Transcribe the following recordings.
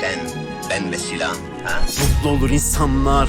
Sen, ben ve silah. Mutlu olur insanlar.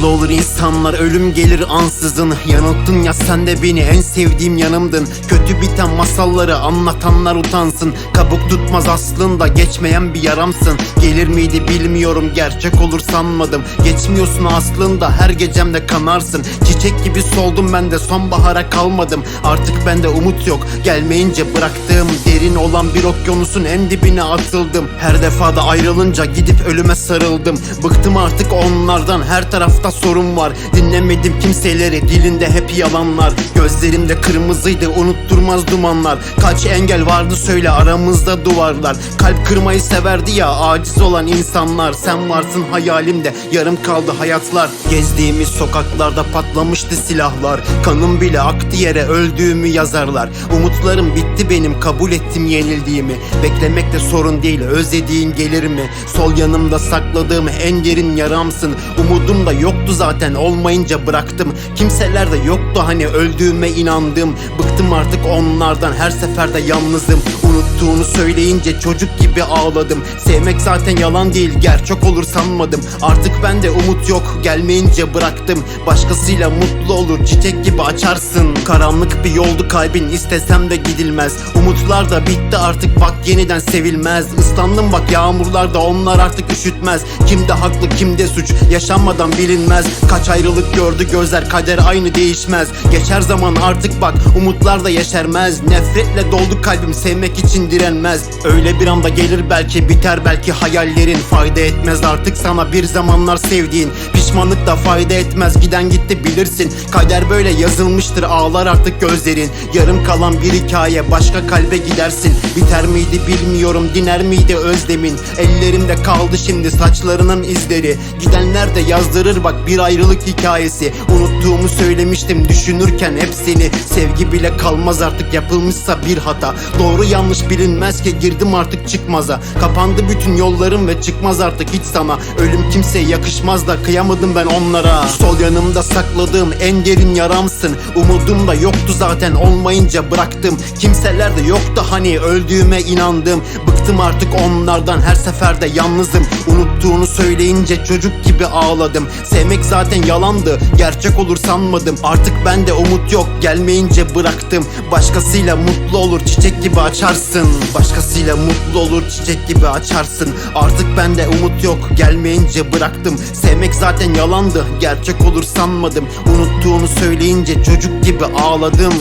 Mutlu olur insanlar ölüm gelir ansızın. Yanılttın ya sen de beni en sevdiğim yanımdın. Kötü biten masalları anlatanlar utansın. Kabuk tutmaz aslında geçmeyen bir yaramsın. Gelir miydi bilmiyorum gerçek olur sanmadım. Geçmiyorsun aslında her gecemde kanarsın. Çiçek gibi soldum ben de sonbahara kalmadım. Artık bende umut yok gelmeyince bıraktığım Derin olan bir okyanusun en dibine atıldım. Her defada ayrılınca gidip ölüme sarıldım. Bıktım artık onlardan her tarafta sorun var. Dinlemedim kimseleri dilinde hep yalanlar. Gözlerimde kırmızıydı. Unutturmaz dumanlar. Kaç engel vardı söyle. Aramızda duvarlar. Kalp kırmayı severdi ya. Aciz olan insanlar. Sen varsın hayalimde. Yarım kaldı hayatlar. Gezdiğimiz sokaklarda patlamıştı silahlar. Kanım bile aktı yere. Öldüğümü yazarlar. Umutlarım bitti benim. Kabul ettim yenildiğimi. Beklemek de sorun değil. Özlediğin gelir mi? Sol yanımda sakladığım en derin yaramsın. Umudum da yoktu zaten olmayınca bıraktım. Kimseler de yoktu hani öldüğüme inandım. Bıktım artık onlardan her seferde yalnızım. Unuttuğunu söyleyince çocuk gibi ağladım. Sevmek zaten yalan değil gerçek olur sanmadım. Artık bende umut yok gelmeyince bıraktım. Başkasıyla mutlu olur çiçek gibi açarsın. Karanlık bir yoldu kalbin istesem de gidilmez. Umutlar da bitti artık bak yeniden sevilmez. Islandım bak yağmurlarda onlar artık üşütmez. Kimde haklı kimde suç? Yaşanmadan bilinmez Kaç ayrılık gördü gözler kader aynı değişmez. Geçer zaman artık bak umutlar da yeşermez. Nefretle doldu kalbim sevmek için direnmez. Öyle bir anda gelir belki biter belki hayallerin. Fayda etmez artık sana bir zamanlar sevdiğin. Pişmanlık da fayda etmez giden gitti bilirsin. Kader böyle yazılmıştır ağlar artık gözlerin. Yarım kalan bir hikaye başka kalbe gidersin. Biter miydi bilmiyorum diner miydi özlemin? Ellerimde kaldı şimdi saçlarının izleri. Gidenler de yazdırır bak bir ayrılık hikayesi. Unuttuğumu söylemiştim düşünürken hep seni. Sevgi bile kalmaz artık yapılmışsa bir hata. Doğru yanlış bilinmez ki girdim artık çıkmaza. Kapandı bütün yollarım ve çıkmaz artık hiç sana. Ölüm kimseye yakışmaz da kıyamadım ben onlara. Sol yanımda sakladığım en derin yaramsın. Umudum da yoktu zaten olmayınca bıraktım. Kimseler de yoktu hani öldüğüme inandım Bıktım artık onlardan her seferde yalnızım. Unuttuğunu söyleyince çocuk gibi ağladım. Sevmek zaten yalandı gerçek olur sanmadım. Artık bende umut yok gelmeyince bıraktım. Başkasıyla mutlu olur çiçek gibi açarsın. Başkasıyla mutlu olur çiçek gibi açarsın. Artık bende umut yok gelmeyince bıraktım. Sevmek zaten yalandı gerçek olur sanmadım. Unuttuğunu söyleyince çocuk gibi ağladım.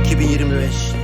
2025